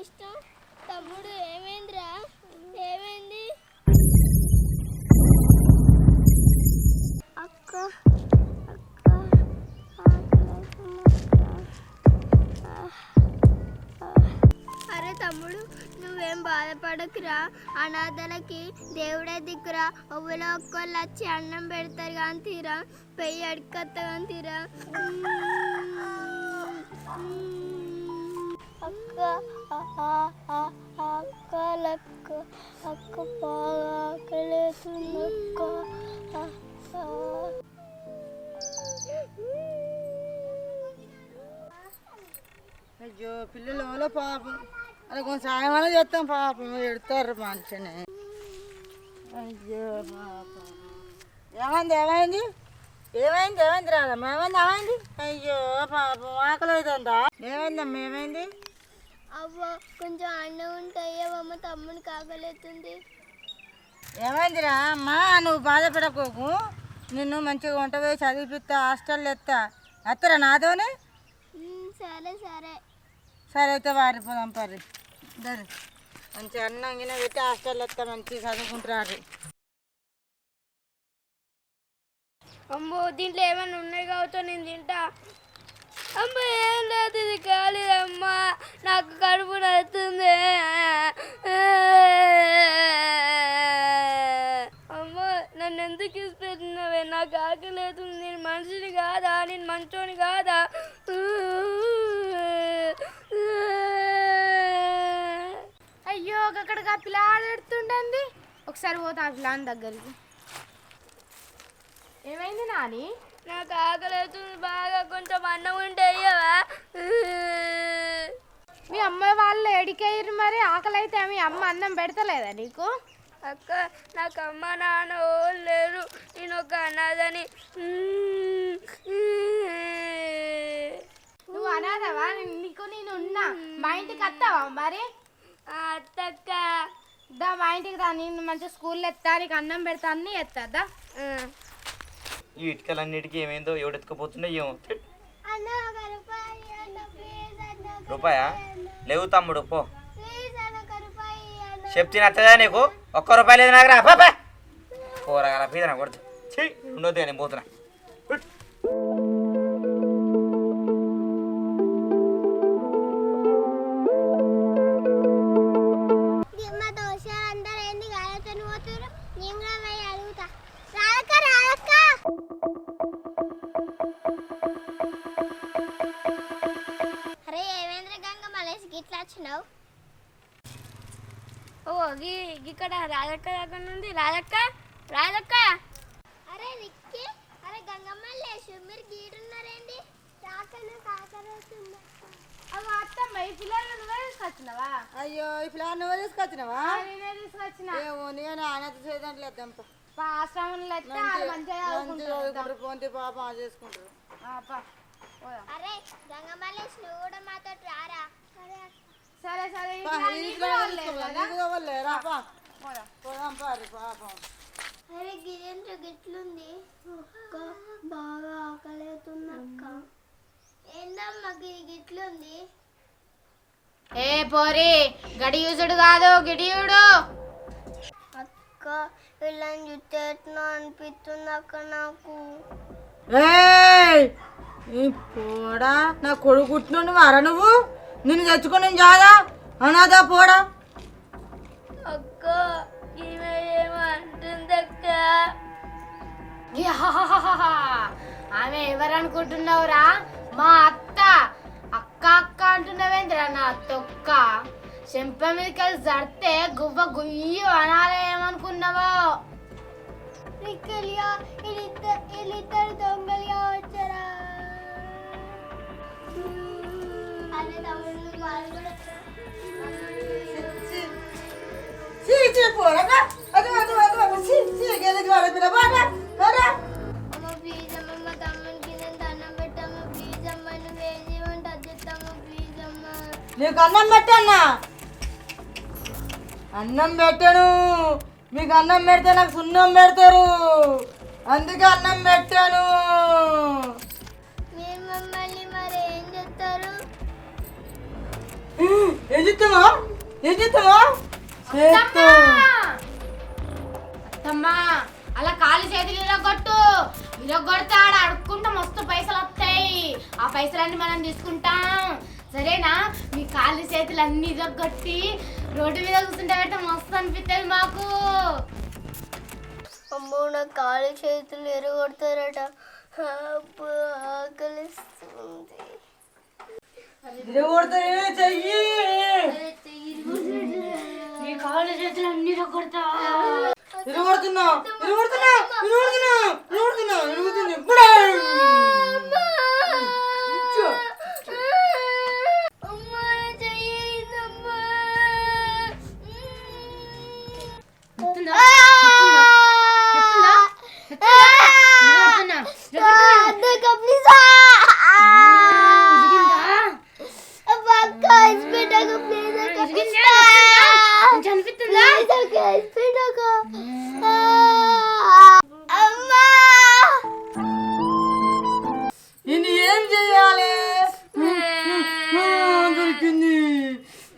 ఇష్టం? తమ్ముడు ఏమైందిరా? ఏమైంది? అక్క అక్క అరే తమ్ముడు నువ్వేం బాధపడకురా. అనాథలకి దేవుడే దిక్కురా. ఒవ్వలో ఒక్కళ్ళు వచ్చి అన్నం పెడతారు కానీ తీరా. పెయ్యి అడుకొత్త కానీ తీరా. అక్క అక్క అక్క బాగా ఆకలేస్తుంది అక్క అయ్యో పిల్లలు ఎవరో పాపం. అలా కొంచెం సాయం అనేది చేస్తాం పాపం. ఎడతారు మంచిని అయ్యో పాపం. ఏమైంది ఏమైంది? ఏమైంది ఏమైంది రాదమ్మా? ఏమైంది ఏమైంది? అయ్యో పాపం. ఆకలి అవుతుందా ఏమైందమ్మా ఏమైంది? అవ్వ కొంచెం అన్నం ఉంటే అయ్యవమ్మ తమ్ముని కాకలేతుంది ఏమైందిరా? అమ్మా నువ్వు బాధపడకోకు. నిన్ను మంచిగా వంట వేసి చదివిపిస్తా హాస్టల్లో ఎత్తా. ఎత్తరా నాతోనే? సరే సరే. సరే అయితే వారిపోదాం పర్రి. దరి మంచి అన్నం గిన్నె పెట్టి హాస్టల్లో ఎత్తా మంచిగా చదువుకుంటారు అమ్మో దీంట్లో ఏమైనా ఉన్నాయి కావచ్చో నేను తింటా. అమ్మ ఏం లేదు ఇది కాలేదమ్మా. నాకు కడుపు నడుతుంది అమ్మ నన్ను ఎందుకు ఇస్తున్నావే నాకు ఆకలేదు నేను మనిషిని కాదా? నేను మంచోని కాదా? అయ్యో అక్కడికి ఆ పిల్లాడు ఒకసారి పోతా ఆ పిల్లాని దగ్గరికి. ఏమైంది నాని? నాకు ఆకలేతుంది బాగా కొంచెం అన్నం ఉంటే అయ్యవా మీ అమ్మ వాళ్ళు ఎడికయ్యారు మరి? ఆకలి అయితే మీ అమ్మ అన్నం పెడతలేదా నీకు? అక్క నాకు అమ్మ నాన్న లేరు. నేను ఒక అనాథని. నువ్వు అనాథవా? నీకు నేను ఉన్నా. మా ఇంటికి వస్తావా మరి? అత్తక్క. దా మా ఇంటికి రా. నేను మంచిగా స్కూల్లో ఎత్తా నీకు అన్నం పెడతా అన్నీ ఎత్తా ఈ ఇటుకలన్నిటికీ ఏమైందో ఎవడెత్తుకుపోతుందో ఏమో. ఛెట్. అన్న ఒక రూపాయి లేవు తమ్ముడు పో. చెప్తే నచ్చదా నీకు? ఒక్క రూపాయి లేదు నాకు రా కూరగాయల పీద నా కొడుతు. ఛీ ఉండొద్దు నేను పోతున్నా. నుండి రాధక్క రాధక్క. అరే రిక్కి అరే గంగమ్మ లేసు మీరు గీడున్నారేంటి? రాకను కాకరేస్తుందా అవి అత్తమ్మ ఈ పిల్లలు నువ్వే తీసుకొచ్చినావా? అయ్యో ఈ ప్లాన్ నువ్వు తీసుకొచ్చినావా? నేనే తీసుకొచ్చిన. ఏమో నేను ఆయన చేయడానికి లేదంప ఆశ్రమంలో మంచిగా పోంతి పాపం చేసుకుంటారు. అరే గంగమల్లేష్ నువ్వు కూడా మాతో రారా? సరే సరే పా, ఇట్లా ఈ నీకు ఇంట్లో కూడా తీసుకో, లేదు కదా? నీకు కావాలే, రా పా. పోదాం. పారి పాపం అరే గిరేంద్ర గిట్లుంది? అక్క బాగా ఆకలేతుంది అక్క ఏందమ్మా గిరి గిట్లుంది? ఏ పోరి గడియూసుడు కాదు గిడియుడు అక్క వీళ్ళని చూస్తే ఎట్లా అనిపిస్తుంది అక్క నాకు? ఏయ్! ఈ పోడా నా కొడుకు పుట్టినుండి వారా నువ్వు? నిన్ను తెచ్చుకొని జాదా అనాదా పోడా? అక్క ఈమె ఏమో అంటుంది అక్క యాహాహాహా. ఆమె ఎవరు అనుకుంటున్నావురా మా అత్త. అక్క అక్క అంటున్నావేంద్రా నా తొక్క? చెంప మీదకి వెళ్ళి జడితే గువ్వ గుయ్యి అనాలే ఏమనుకున్నావో? నిక్కలియా వీళ్ళిద్దరు వీళ్ళిద్దరు దొంగలుగా వచ్చారా? అదే తమ్ముడు వాళ్ళు కూడా నీకు అన్నం పెట్టన్నా అన్నం పెట్టను. మీకు అన్నం పెడితే నాకు సున్నం పెడతారు అందుకే అన్నం పెట్టాను మరి ఏం చెప్తారు ఏం చేస్తామా అత్తమ్మా అలా కాలు చేతులు ఇరగొట్టు ఇరగొడితే ఆడ అడుక్కుంటా మస్తు పైసలు వస్తాయి. ఆ పైసలన్నీ మనం తీసుకుంటాం. సరేనా? మీ కాళ్ళు చేతులు అన్ని ఇరగొట్టి రోడ్డు మీద కూర్చుంటే పెట్ట మస్తు అనిపిస్తుంది మాకు. అమ్మో నా కాళ్ళు చేతులు ఎరగొడతారట అబ్బో, ఆకలిస్తుంది. చెయ్యి. వాళ్ళ చేతులు అన్ని ఇరగొడతా. ఇరగొడుతున్నా ఇరగొడుతున్నా ఇరగొడుతున్నా ఇరగొడుతున్నా ఇరుగుతుంది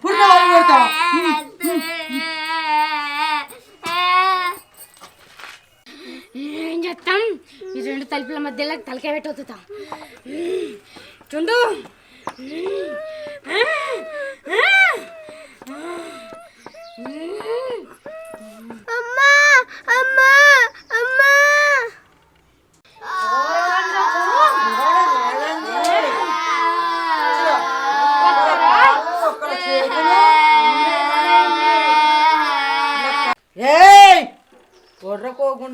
పుట్టిన పుట్ట పెడతా ఏం చేస్తాం? ఈ రెండు తలుపుల మధ్యలో తలకాయ పెట్టి వదుతాం చుండు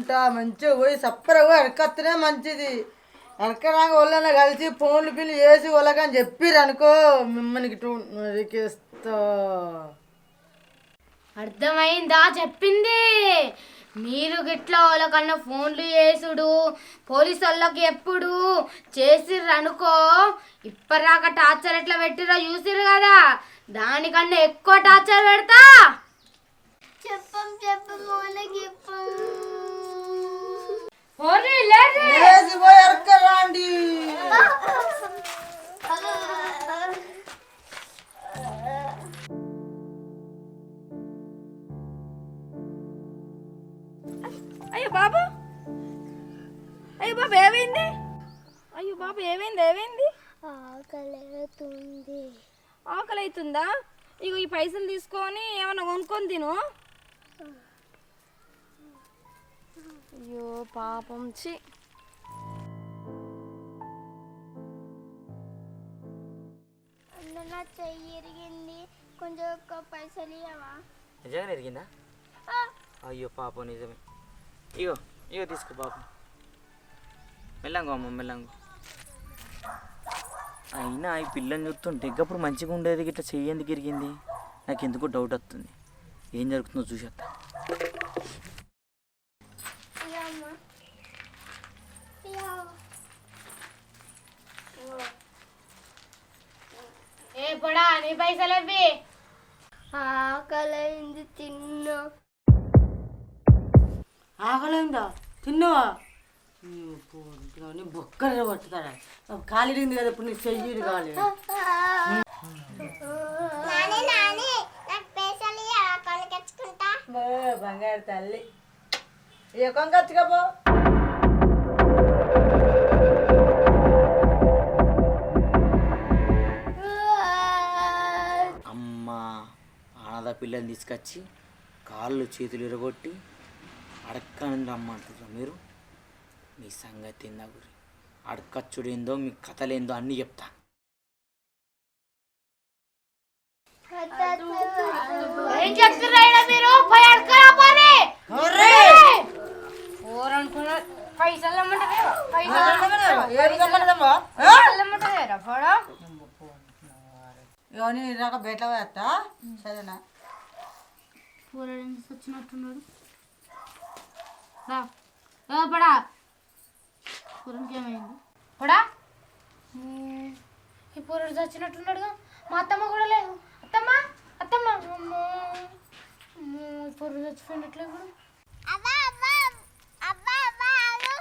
కొర్రకోకుండా మంచిగా పోయి సప్పరగా అరకత్తనే మంచిది. అరకరాక వాళ్ళని కలిసి ఫోన్లు పిల్లి చేసి వాళ్ళకని చెప్పిర్రు అనుకో మిమ్మల్ని నరికేస్తా. అర్థమైందా? చెప్పింది. మీరు గిట్లా వాళ్ళకన్నా ఫోన్లు చేసుడు పోలీసు వాళ్ళకి ఎప్పుడు చేసిర్రు అనుకో ఇప్పటిదాకా టార్చర్ ఎట్లా పెట్టిరో చూసిర్రు కదా. దానికన్నా ఎక్కువ టార్చర్ పెడతా. చెప్పం చెప్పం వాళ్ళకి చెప్పం. అయ్యో బాబు. అయ్యో బాబు ఏమైంది? అయ్యో బాబు ఏమైంది ఏమైంది? ఆకలేతుంది. ఆకలి అవుతుందా ఇగో ఈ పైసలు తీసుకొని ఏమన్నా కొనుక్కొని తిను. అయ్యో పాపం. చి అన్న నా చెయ్యి ఇరిగింది. కొంచెం ఒక్క పైసలు ఇవ్వవా నిజంగా ఎరిగిందా అయ్యో పాపం నిజమే. ఇగో ఇగో తీసుకో పాపం. మెల్లంగో అమ్మ మెల్లంగో. అయినా ఈ పిల్లని చూస్తుంటే ఇంకప్పుడు మంచిగా ఉండేది ఇట్లా చెయ్యి ఎందుకు ఇరిగింది? నాకు ఎందుకో డౌట్ వస్తుంది. ఏం జరుగుతుందో చూసేస్తా ఇవ్వమ్మా ఇవ్వ ఏ పొడా నీ పైసలు ఇవ్వి. ఆకలైంది తిన్నా. ఆకలిందా? తిన్నావా? బొక్కలు పట్టుతాడా కాలిడింది కదా ఇప్పుడు నీకు చెయ్యి ఓ, బంగారు తల్లి. ఏ కొంగచ్చుకపో ఆనద పిల్లని తీసుకొచ్చి కాళ్ళు చేతులు ఇరగొట్టి అడక్కని రమ్మంటారు మీరు మీ సంగతి ఏందా గురి అడకచ్చుడేందో మీ కథలేందో అన్నీ చెప్తా. ఏం చెప్తున్నారా మీరు? పైసలు? పైసలు? ఇవన్నీ రాక బయట వేస్తా. సరేనా? వచ్చినట్టున్నాడు రా. పడా. కూరనికి ఏమైంది? పడా. ఈ పూరుడు చచ్చినట్టున్నాడుగా మా అత్తమ్మ కూడా లేదు. అత్తమ్మ అత్తమ్మ. పూరుడు అమ్మో, ఈ చచ్చిపోయినట్లే అవ్వా అవ్వా అవ్వా అవ్వా ఆగు.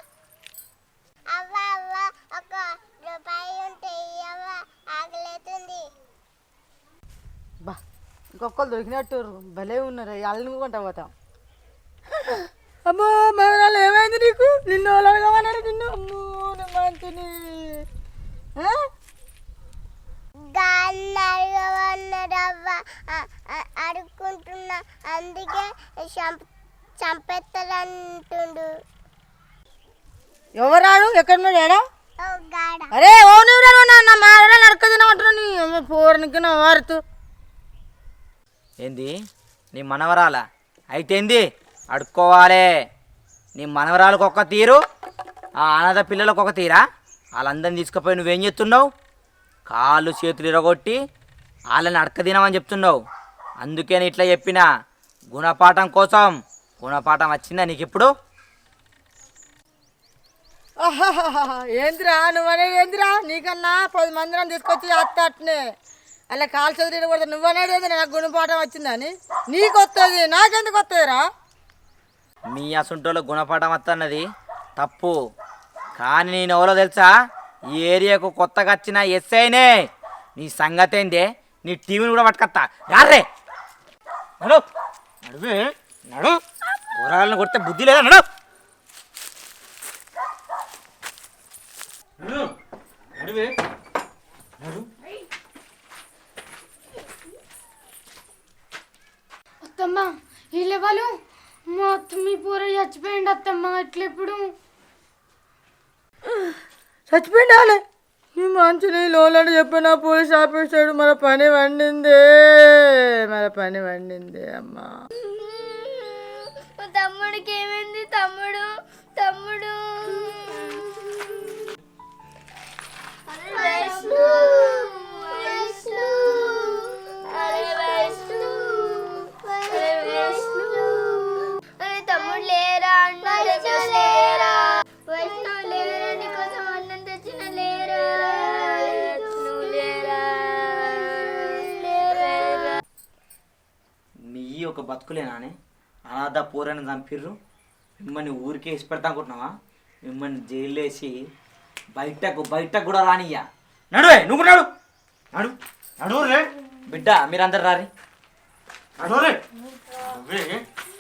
అవ్వా అవ్వా ఒక ఇంకొకరు దొరికినట్టు భలే ఉన్నారు. అల్లు కొంటా పోతాం. అమ్మో మగరాలు ఏమైంది నీకు? నిన్ను అడగమన్నారు నిన్ను? అమ్మో మంచిని అడుక్కుంటున్నా. అందుకే చంపేస్తారంటుండు ఎవరాడు? ఎక్కడున్నాడు ఏడా? అరే ఓ నువ్వు నా మాడ నరక తినమంటున్నావు నీ. పోరనికి నా వారుతూ. ఏంది? నీ మనవరాల? అయితే ఏంది? అడుక్కోవాలి. నీ మనవరాలకు ఒక తీరు ఆ అనాథ పిల్లలకు ఒక తీరా? వాళ్ళందరిని తీసుకుపోయి నువ్వేం చేస్తున్నావు? కాళ్ళు చేతులు ఇరగొట్టి వాళ్ళని అడక తినమని చెప్తున్నావు. అందుకే నేను ఇట్లా చెప్పిన. గుణపాఠం కోసం. గుణపాఠం వచ్చిందా నీకు ఇప్పుడు ఏంద్రా నువ్వనే నువ్వు నీకన్నా పది మందిని తీసుకొచ్చి అత్త అట్నే. అలా కాలు చదివిన కూడా నువ్వు అనేది నాకు గుణపాఠం వచ్చిందని. నీకు వస్తుంది నాకెందుకు వస్తుందిరా మీ అసుంటోలో గుణపాఠం వస్తున్నది తప్పు. కానీ నేను ఎవరో తెలుసా? ఈ ఏరియాకు కొత్తగా వచ్చిన ఎస్ఐనే. నీ సంగతి ఏందే నీ టీవీని కూడా పట్టుకొస్తా యారే నడు. నడువే. నడు. కూరగాయలను కొడితే బుద్ధి లేదా? నడు. నడువే నడు అత్తమ్మ వీళ్ళెవరు మా అత్త మీ పూర చచ్చిపోయింది అత్తమ్మ ఎట్లెప్పుడు? చచ్చిపోయిండాలి. నీ మంచిని లోలని చెప్పిన పోలీస్ ఆఫీసర్ మన పని వండిందే మన పని వండిందే అమ్మా. మా తమ్ముడికి ఏమైంది? తమ్ముడు తమ్ముడు. ఒక బతుకులేనానే అనాథ పూరని చంపిర్రు. మిమ్మల్ని ఊరికే ఇసి పెడతా అనుకుంటున్నావా? మిమ్మల్ని జైలు వేసి బయటకు బయటకు కూడా రానియ్యా. నడువే నువ్వు నడు. నడు. నడువు రే. బిడ్డ మీరందరు రారి. నడువు రే.